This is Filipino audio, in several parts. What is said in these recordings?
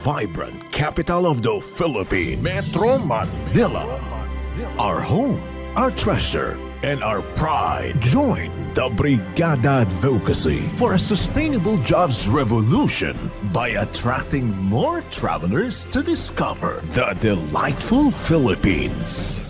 vibrant capital of the Philippines, Metro Manila. Our home, our treasure, and our pride. Join the Brigada Advocacy for a sustainable jobs revolution by attracting more travelers to discover the delightful Philippines.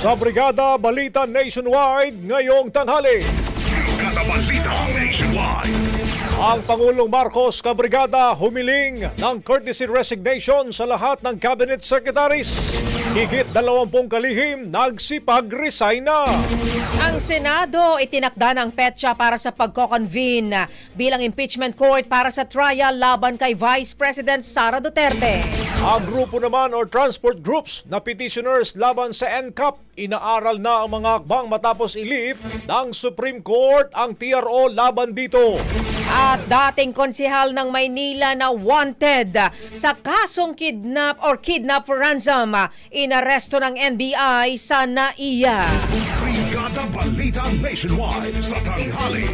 Sa Brigada Balita Nationwide ngayong tanghali. Brigada Balita Nationwide. Ang Pangulong Marcos Kabrigada humiling ng courtesy resignation sa lahat ng cabinet secretaries. Higit 20 kalihim nagsipag-resign na. Ang Senado itinakda ng petsa para sa pagko-convene bilang impeachment court para sa trial laban kay Vice President Sara Duterte. Ang grupo naman or transport groups na petitioners laban sa NCAP inaaral na ang mga akbang matapos i-lift ng Supreme Court ang TRO laban dito. At dating konsihal ng Maynila na wanted sa kasong kidnap or kidnap for ransom, inaresto ng NBI sa NAIA. Brigada Balita Nationwide sa tanghali.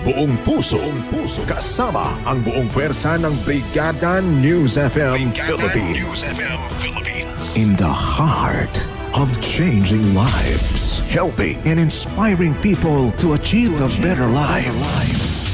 Buong puso, buong puso, kasama ang buong pwersa ng Brigada News FM Philippines. In the heart of changing lives, helping and inspiring people to achieve a better life.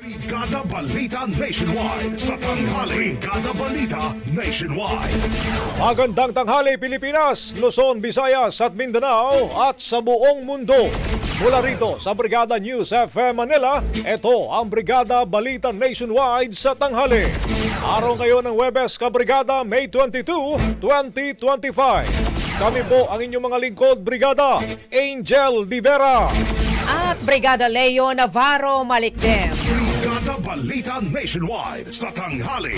Brigada Balita Nationwide sa tanghali. Brigada Balita Nationwide. Magandang tanghali Pilipinas, Luzon, Visayas at Mindanao at sa buong mundo. Mula rito sa Brigada News FM Manila, ito ang Brigada Balita Nationwide sa tanghali. Araw ngayon ng Webes Kabrigada, May 22, 2025. Kami po ang inyong mga lingkod, Brigada Angel Divera. At Brigada Leo Navarro Malikdem. Balita Nationwide sa tanghali.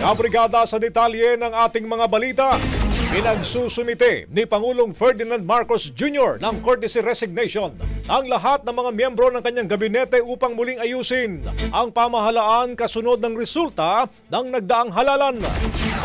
Kabrigada sa detalye ng ating mga balita. Pinagsusumite ni Pangulong Ferdinand Marcos Jr. ng courtesy resignation ang lahat ng mga miyembro ng kanyang gabinete upang muling ayusin ang pamahalaan kasunod ng resulta ng nagdaang halalan.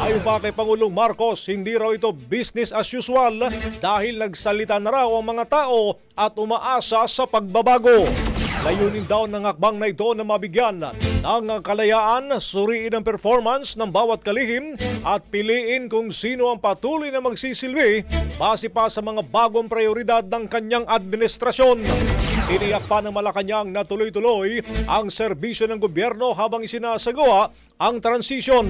Ayon pa kay Pangulong Marcos, hindi raw ito business as usual dahil nagsalita na raw ang mga tao at umaasa sa pagbabago. Layunin daw ng akbang na ito na mabigyan ng kalayaan, suriin ang performance ng bawat kalihim at piliin kung sino ang patuloy na magsisilbi base pa sa mga bagong prioridad ng kanyang administrasyon. Tiniyak pa ng Malacanang na tuloy-tuloy ang serbisyo ng gobyerno habang isinasagawa ang transisyon.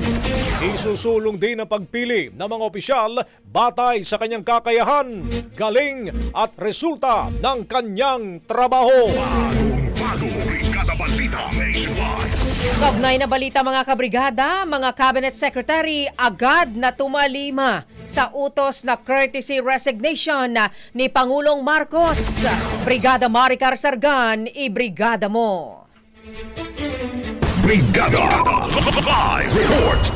Isusulong din ang pagpili ng mga opisyal batay sa kanyang kakayahan, galing at resulta ng kanyang trabaho. Bagong bago. Brigada Balita Nationwide. Kaugnay na balita mga kabrigada, mga cabinet secretary agad na tumalima sa utos na courtesy resignation ni Pangulong Marcos. Brigada Maricar Sargan, ibrigada mo. Brigada Live Report.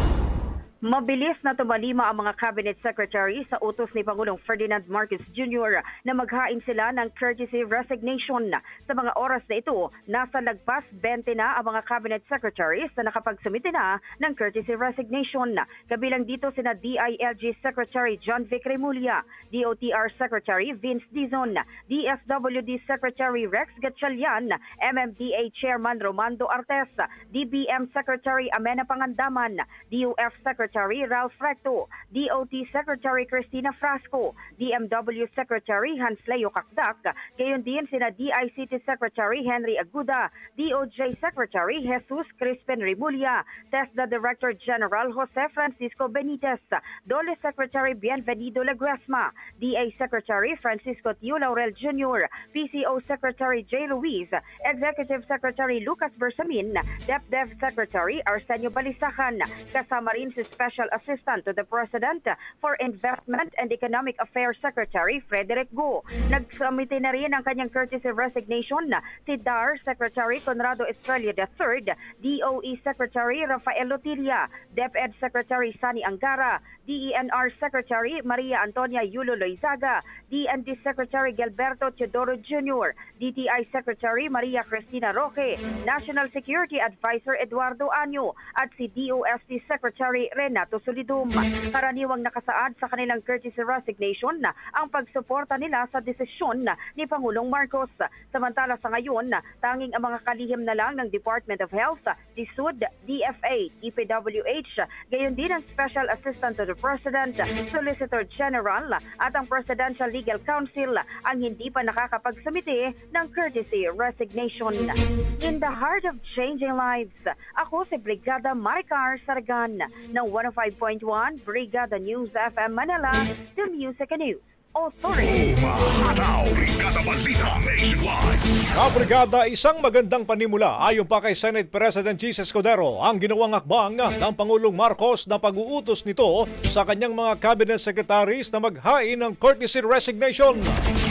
Mabilis na tumalima ang mga cabinet secretary sa utos ni Pangulong Ferdinand Marcos Jr. na maghain sila ng courtesy resignation. Sa mga oras na ito, nasa lagpas 20 na ang mga cabinet secretaries na nakapagsumite na ng courtesy resignation. Kabilang dito sina DILG Secretary John Vic Remulla, DOTR Secretary Vince Dizon, DSWD Secretary Rex Gatchalian, MMDA Chairman Romando Artes, DBM Secretary Amena Pangandaman, DUF Secretary Ralph Recto, DOT Secretary Cristina Frasco, DMW Secretary Hans Leo Kakdak, gayon din sina DICT Secretary Henry Aguda, DOJ Secretary Jesus Crispin Rimulya, TESDA Director General Jose Francisco Benitez, DOLE Secretary Bienvenido Leguesma, DA Secretary Francisco Tio Laurel Jr., PCO Secretary J. Luis, Executive Secretary Lucas Bersamin, DepDev Secretary Arsenio Balisacan, kasama rin si Special Assistant to the President for Investment and Economic Affairs Secretary Frederick Go. Nagsumite na rin ang kanyang courtesy resignation si DAR Secretary Conrado Estrella III, DOE Secretary Rafael Lotilla, DepEd Secretary Sani Angara, DENR Secretary Maria Antonia Yulo Loizaga, DND Secretary Gilberto Teodoro Jr., DTI Secretary Maria Cristina Roque, National Security Advisor Eduardo Anyo, at si DOST Secretary Renato Solidum. Karaniwang nakasaad sa kanilang courtesy resignation na ang pagsuporta nila sa desisyon ni Pangulong Marcos. Samantala sa ngayon, tanging ang mga kalihim na lang ng Department of Health, DSUD, DFA, DPWH, gayon din ang Special Assistant to the President, Solicitor General at ang Presidential Legal Council ang hindi pa nakakapagsumite ng courtesy resignation. In the heart of changing lives, ako si Brigada Maricar Sargan ng 105.1 Brigada News FM Manila, the Music and News Authority. Umahataw, Brigada Balita Nationwide. Kabrigada, isang magandang panimula ayon pa kay Senate President Jesus Escudero ang ginawang akbang ng Pangulong Marcos na pag-uutos nito sa kanyang mga cabinet secretaries na maghain ng courtesy resignation.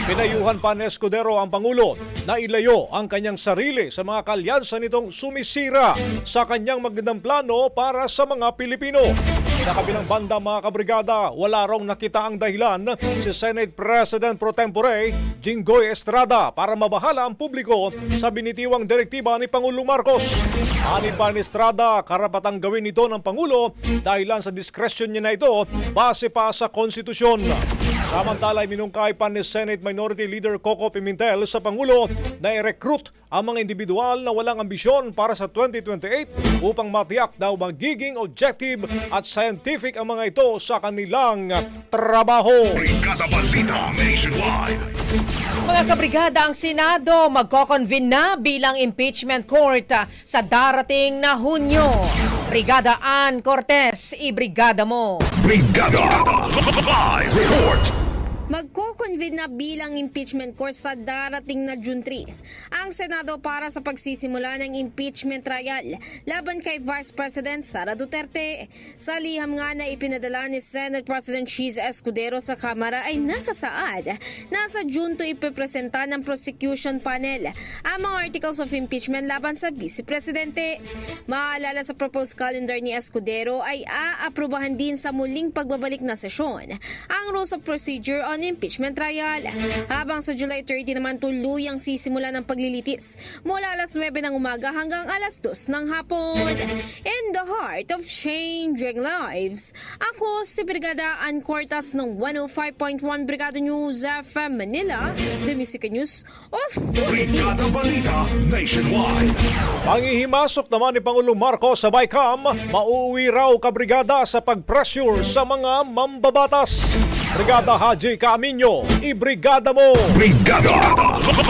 Pinayuhan pa ni Escudero ang Pangulo na ilayo ang kanyang sarili sa mga kalyansa nitong sumisira sa kanyang magandang plano para sa mga Pilipino. Pinakabilang banda mga kabrigada, wala rong nakita ang dahilan si Senate President Pro Tempore Jinggoy Estrada para mabahala ang publiko sa binitiwang direktiba ni Pangulong Marcos. Ani pa ni Estrada, karapatang gawin ito ng Pangulo dahilan sa discretion niya na ito base pa sa konstitusyon. Samantala, ay minungkay pa ni Senate Minority Leader Coco Pimentel sa Pangulo na i-recruit ang mga individual na walang ambisyon para sa 2028 upang matiyak daw magiging objective at scientific ang mga ito sa kanilang trabaho. Brigada Balita Nationwide. Mga kabrigada, ang Senado magko-convene na bilang impeachment court sa darating na Hunyo. Brigada Ann Cortez, ibrigada mo. Brigada Live Report. Magko-convene na bilang impeachment court sa darating na June 3 ang Senado para sa pagsisimula ng impeachment trial laban kay Vice President Sara Duterte. Sa liham nga na ipinadala ni Senate President Cheese Escudero sa Kamara ay nakasaad na sa June 2 ipipresenta ng prosecution panel ang mga articles of impeachment laban sa Vice Presidente. Maalala sa proposed calendar ni Escudero ay aaprubahan din sa muling pagbabalik na sesyon ang rules of procedure on impeachment trial. Habang sa July 30 naman tuluyang sisimula ng paglilitis mula alas 9 ng umaga hanggang alas 2 ng hapon. In the heart of changing lives, ako si Brigada Ann Cortas ng 105.1 Brigada News FM Manila, The Music News Authority. Brigada Balita Nationwide. Pangihimasok naman ni Pangulong Marcos sa BICAM, mauuwi raw kabrigada sa pag-pressure sa mga mambabatas. Brigada Haji Camino, ibrigada mo! Brigada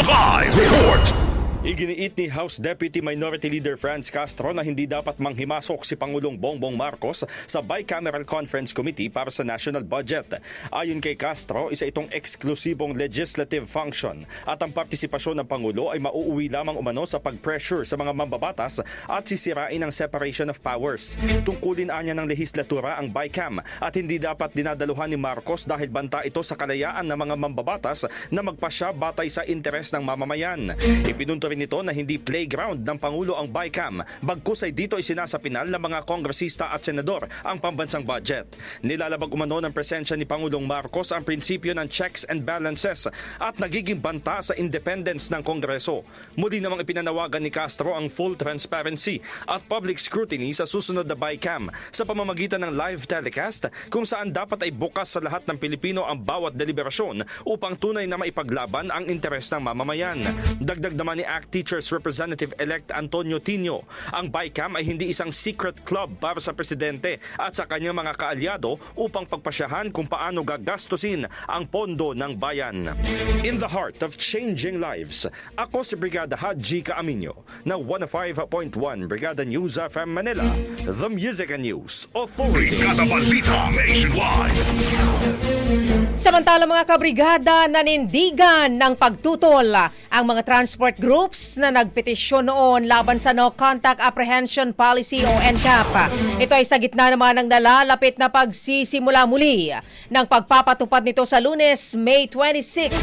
Live Report. Iginiit ni House Deputy Minority Leader Franz Castro na hindi dapat manghimasok si Pangulong Bongbong Marcos sa Bicameral Conference Committee para sa national budget. Ayon kay Castro, isa itong eksklusibong legislative function at ang partisipasyon ng Pangulo ay mauuwi lamang umano sa pag-pressure sa mga mambabatas at sisirain ang separation of powers. Tungkulin anya ng lehislatura ang Bicam at hindi dapat dinadaluhan ni Marcos dahil banta ito sa kalayaan ng mga mambabatas na magpasya batay sa interes ng mamamayan. Ipinunto rin rin ito na hindi playground ng Pangulo ang BICAM, bagkus ay dito ay sinasapinal ng mga kongresista at senador ang pambansang budget. Nilalabag umano ng presensya ni Pangulong Marcos ang prinsipyo ng checks and balances at nagiging banta sa independence ng Kongreso. Muli namang ipinanawagan ni Castro ang full transparency at public scrutiny sa susunod na BICAM sa pamamagitan ng live telecast kung saan dapat ay bukas sa lahat ng Pilipino ang bawat deliberasyon upang tunay na maipaglaban ang interes ng mamamayan. Dagdag naman ni ACT Teachers Representative-elect Antonio Tino, ang BICAM ay hindi isang secret club para sa presidente at sa kanyang mga kaalyado upang pagpasyahan kung paano gagastusin ang pondo ng bayan. In the heart of changing lives, ako si Brigada Haji Kaaminyo na 105.1 Brigada News FM Manila, the Music and News Authority. Brigada Balita Nationwide. Samantala mga kabrigada, nanindigan ng pagtutol ang mga transport groups na nagpetisyon noon laban sa No Contact Apprehension Policy o NCAP. Ito ay sa gitna naman ng nalalapit na pagsisimula muli ng pagpapatupad nito sa lunes, May 26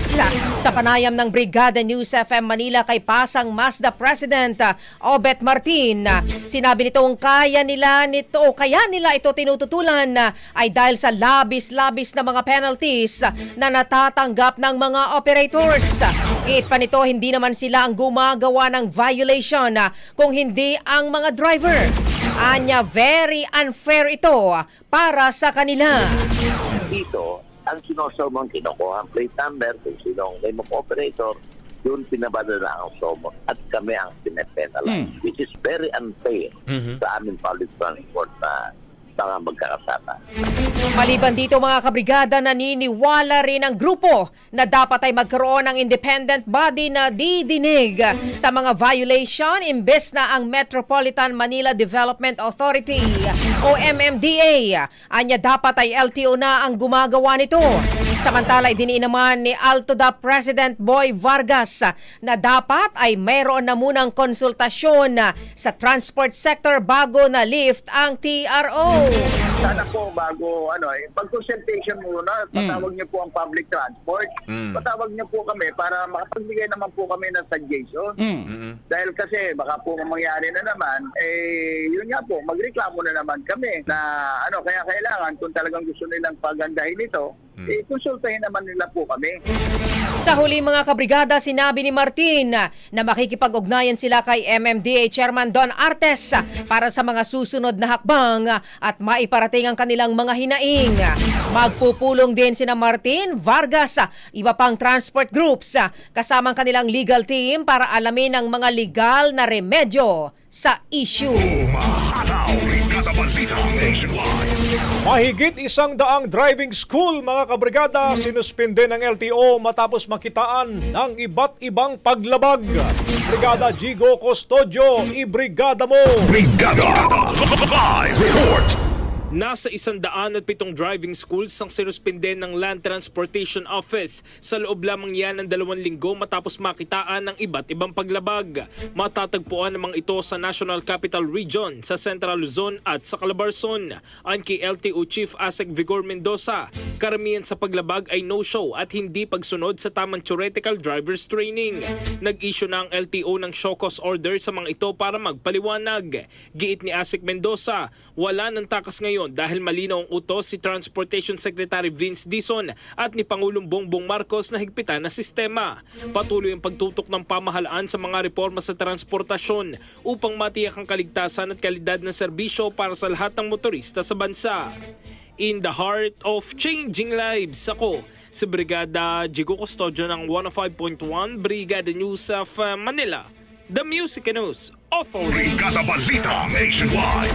sa panayam ng Brigada News FM Manila kay Pasang Mazda President Obet Martin. Sinabi nitong kaya nila nito o kaya nila ito tinututulan ay dahil sa labis-labis na mga penalties na natatanggap ng mga operators. Giit pa nito, hindi naman sila ang gumagawa ng violation kung hindi ang mga driver. Anya, very unfair ito para sa kanila. dito, ang sinosomon, kinukuha ang plate number, kung sinong name of operator, yun pinabadala ang somo at kami ang pinepenalize, which is very unfair sa aming public transport na mga magkakasama. Maliban dito mga kabrigada, naniniwala rin ang grupo na dapat ay magkaroon ng independent body na didinig sa mga violation imbes na ang Metropolitan Manila Development Authority o MMDA. Anya dapat ay LTO na ang gumagawa nito. Samantala, idiniin naman ni Altoda President Boy Vargas na dapat ay mayroon na munang konsultasyon sa transport sector bago na lift ang TRO. Sana po bago, ano, eh, pag-consultation muna, patawag niyo po ang public transport. Patawag niyo po kami para makapagbigay naman po kami ng suggestion. Dahil kasi baka po mangyari na naman, eh, yun nga po, magreklamo na naman kami na ano, kaya kailangan kung talagang gusto nilang pagandahin ito, eh, konsultahin naman nila po kami. Sa huli mga kabrigada, sinabi ni Martin na makikipag-ugnayan sila kay MMDA Chairman Don Artes para sa mga susunod na hakbang at maiparating ang kanilang mga hinaing. Magpupulong din sina Martin, Vargas, iba pang transport groups kasamang kanilang legal team para alamin ang mga legal na remedyo sa issue. Umahataw. Mahigit isang daang driving school mga kabrigada sinuspinde ng LTO matapos makitaan ng iba't ibang paglabag. Brigada Gigo Custodio, ibrigada mo! Brigada Live Report. Nasa isandaan at pitong driving schools ang sinuspinde ng Land Transportation Office sa loob lamang yan ng dalawang linggo matapos makitaan ng iba't ibang paglabag. Matatagpuan namang ito sa National Capital Region, sa Central Luzon at sa Calabarzon. Ayon kay LTO Chief Asek Vigor Mendoza, karamihan sa paglabag ay no-show at hindi pagsunod sa tamang theoretical driver's training. Nag-issue na ang LTO ng show cause order sa mga ito para magpaliwanag. Giit ni Asik Mendoza, wala ng takas ngayon dahil malinaw ang utos si Transportation Secretary Vince Dizon at ni Pangulong Bongbong Marcos na higpitan na sistema. Patuloy ang pagtutok ng pamahalaan sa mga reforma sa transportasyon upang matiyak ang kaligtasan at kalidad ng serbisyo para sa lahat ng motorista sa bansa. In the heart of changing lives, ako si Brigada Jigo Custodio ng 105.1 Brigada News of uh, Manila, The Music News Authority. Brigada Balita Nationwide.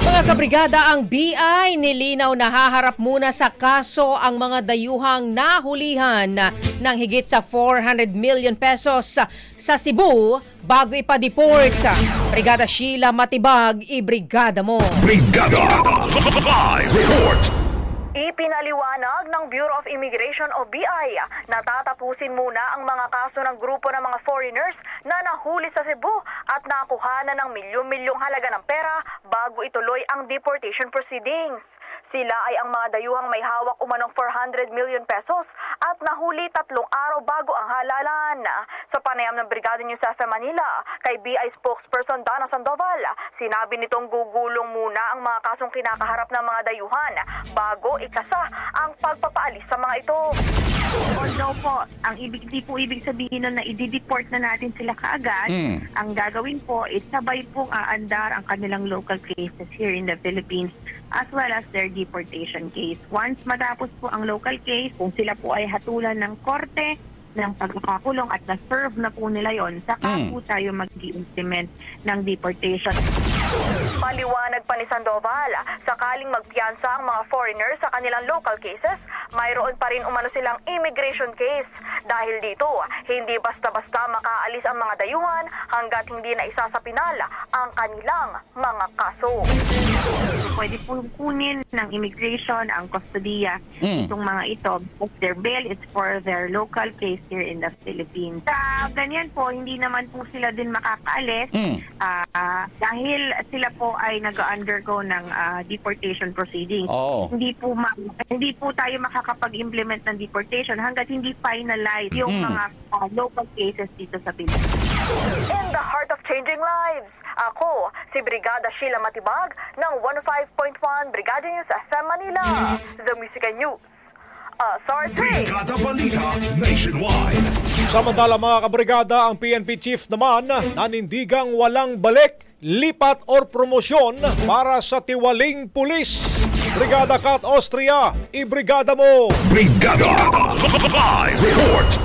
Mga kabrigada, ang BI nilinaw na haharap muna sa kaso ang mga dayuhang nahulihan ng higit sa 400 million pesos sa Cebu bago ipa-deport. Brigada Sheila Matibag, ibrigada mo. Brigada Live Report. Ipinaliwanag ng Bureau of Immigration o BI na tatapusin muna ang mga kaso ng grupo ng mga foreigners na nahuli sa Cebu at nakuha na ng milyon-milyong halaga ng pera bago ituloy ang deportation proceedings. Sila ay ang mga dayuhang may hawak umanong 400 million pesos at nahuli tatlong araw bago ang halalan. Sa panayam ng Brigada News FM Manila kay BI spokesperson Dana Sandoval, sinabi nitong gugulong muna ang mga kasong kinakaharap ng mga dayuhan bago ikasa ang pagpapaalis sa mga ito. Although po, ang ibig di po ibig sabihin nun na i-deport na natin sila kaagad, ang gagawin po is sabay pong aandar ang kanilang local cases here in the Philippines as well as their deportation case. Once matapos po ang local case, kung sila po ay hatulan ng korte, ng pagkakakulong at na-serve na po nila yon, saka po tayo mag-implement ng deportation. Paliwanag pa ni Sandoval, sakaling magpiyansa ang mga foreigners sa kanilang local cases, mayroon pa rin umano silang immigration case. Dahil dito, hindi basta-basta makaalis ang mga dayuhan hanggat hindi na isa sa pinal ang kanilang mga kaso. Pwede po kunin ng immigration ang kustodiya itong mga ito because their bail is for their local case here in the Philippines. Sa ganyan po, hindi naman po sila din makakaalis ah, dahil sila po ay nag-undergo ng ah, deportation proceedings. Oo. Hindi po ma- hindi po tayo makakapag-implement ng deportation hanggat hindi finalize yung mga ah, local cases dito sa Pilipinas. In the heart of changing lives, ako si Brigada Sheila Matibag ng 105.1 Brigada News FM Manila, The Music and News. Authority! Brigada Balita Nationwide. Samantala mga kabrigada, ang PNP chief naman nanindigang walang balik, lipat or promosyon para sa tiwaling pulis. Brigada Kat Austria, ibrigada mo! Brigada Live Report.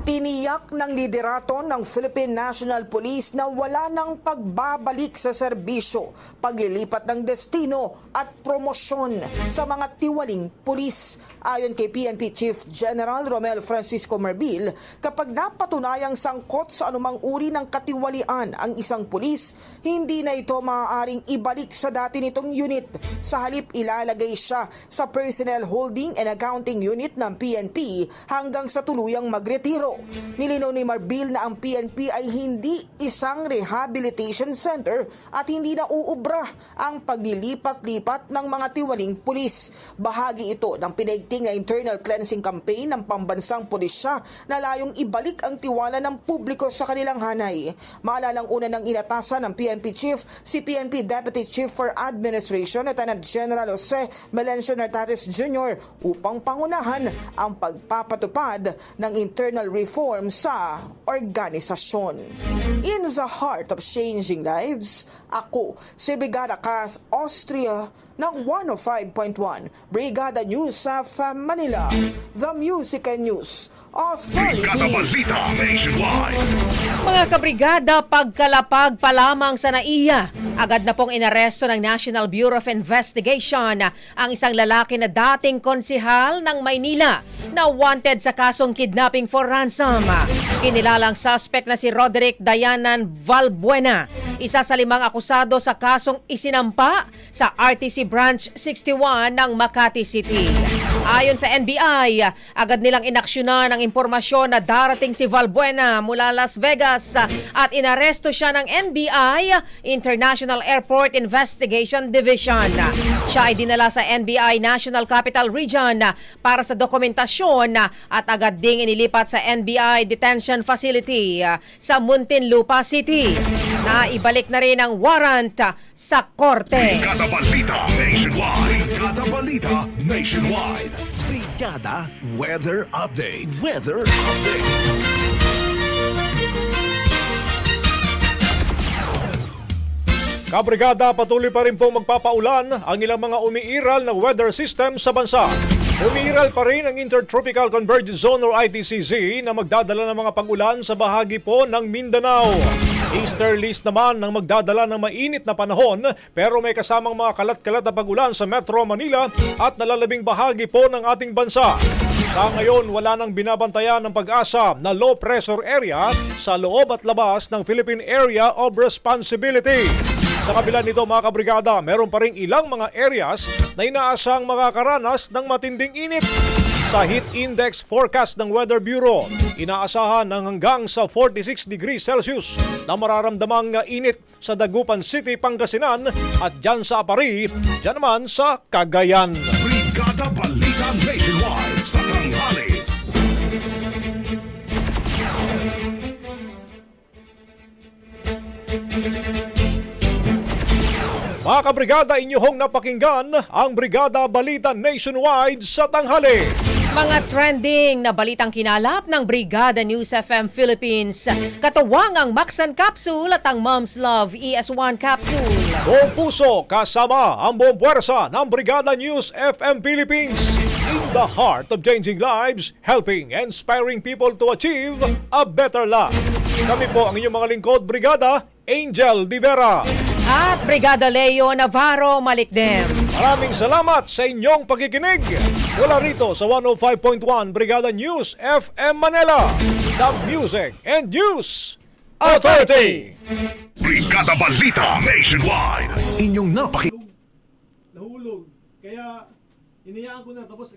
Tiniyak ng liderato ng Philippine National Police na wala ng pagbabalik sa serbisyo, paglilipat ng destino at promosyon sa mga tiwaling pulis. Ayon kay PNP Chief General Romel Francisco Marbil, kapag napatunayang sangkot sa anumang uri ng katiwalian ang isang pulis, hindi na ito maaaring ibalik sa dati nitong unit. Sa halip ilalagay siya sa Personnel Holding and Accounting Unit ng PNP hanggang sa tuluyang magretiro. Nilinaw ni Marbil na ang PNP ay hindi isang rehabilitation center at hindi na uubra ang paglilipat-lipat ng mga tiwaling pulis. Bahagi ito ng pinaigting na internal cleansing campaign ng pambansang pulisya na layong ibalik ang tiwala ng publiko sa kanilang hanay. Maalalang una ng inatasan ng PNP Chief si PNP Deputy Chief for Administration Lieutenant General Jose Melencio Nartates Jr. upang pangunahan ang pagpapatupad ng internal reform sa organisasyon. In the heart of changing lives, ako si Brigada Kath Austria ng 105.1 Brigada News sa Manila, The Music and News. Brigada Balita Nationwide. Mga kabrigada, pagkalapag pa lamang sa NAIA, agad na pong inaresto ng National Bureau of Investigation ang isang lalaki na dating konsihal ng Maynila na wanted sa kasong kidnapping for ransom. Kinilalang suspect na si Roderick Dayanan Valbuena, isa sa limang akusado sa kasong isinampa sa RTC Branch 61 ng Makati City. Ayon sa NBI, agad nilang inaksyonan ang impormasyon na darating si Valbuena mula Las Vegas at inaresto siya ng NBI International Airport Investigation Division. Siya ay dinala sa NBI National Capital Region para sa dokumentasyon at agad ding inilipat sa NBI Detention Facility sa Muntinlupa City. Naibalik na rin ang warrant sa korte. Brigada Nationwide. Brigada Nationwide. Brigada Weather Update. Weather Update. Kabrigada, patuloy pa rin pong magpapaulan ang ilang mga umiiral na weather system sa bansa. Umiiral pa rin ang Intertropical Convergence Zone or ITCZ na magdadala ng mga pag-ulan sa bahagi po ng Mindanao. Easterlies naman ang magdadala ng mainit na panahon pero may kasamang mga kalat-kalat na pag-ulan sa Metro Manila at nalalabing bahagi po ng ating bansa. Sa ngayon, wala nang binabantayan ng pag-asa na low pressure area sa loob at labas ng Philippine Area of Responsibility. Sa kabila nito mga kabrigada, meron pa rin ilang mga areas na inaasang makakaranas ng matinding init. Sa heat index forecast ng Weather Bureau, inaasahan ng hanggang sa 46 degrees Celsius na mararamdamang init sa Dagupan City, Pangasinan at dyan sa Apari, dyan naman sa Cagayan. Brigada Balita Nationwide sa tanghali. Mga kabrigada, inyong napakinggan ang Brigada Balita Nationwide sa tanghali. Mga trending na balitang kinalap ng Brigada News FM Philippines. Katuwang ang Maxan Capsule at ang Mom's Love ES1 Capsule. Buong puso kasama ang buong puwersa ng Brigada News FM Philippines. In the heart of changing lives, helping and inspiring people to achieve a better life. Kami po ang inyong mga lingkod, Brigada Angel Divera. At Brigada Leo Navarro Malikdem. Maraming salamat sa inyong pakikinig. Mula rito sa 105.1 Brigada News FM Manila. The Music and News Authority. Brigada Balita Nationwide. Inyong napaki... Nahulog. Kaya iniyaan ko na tapos...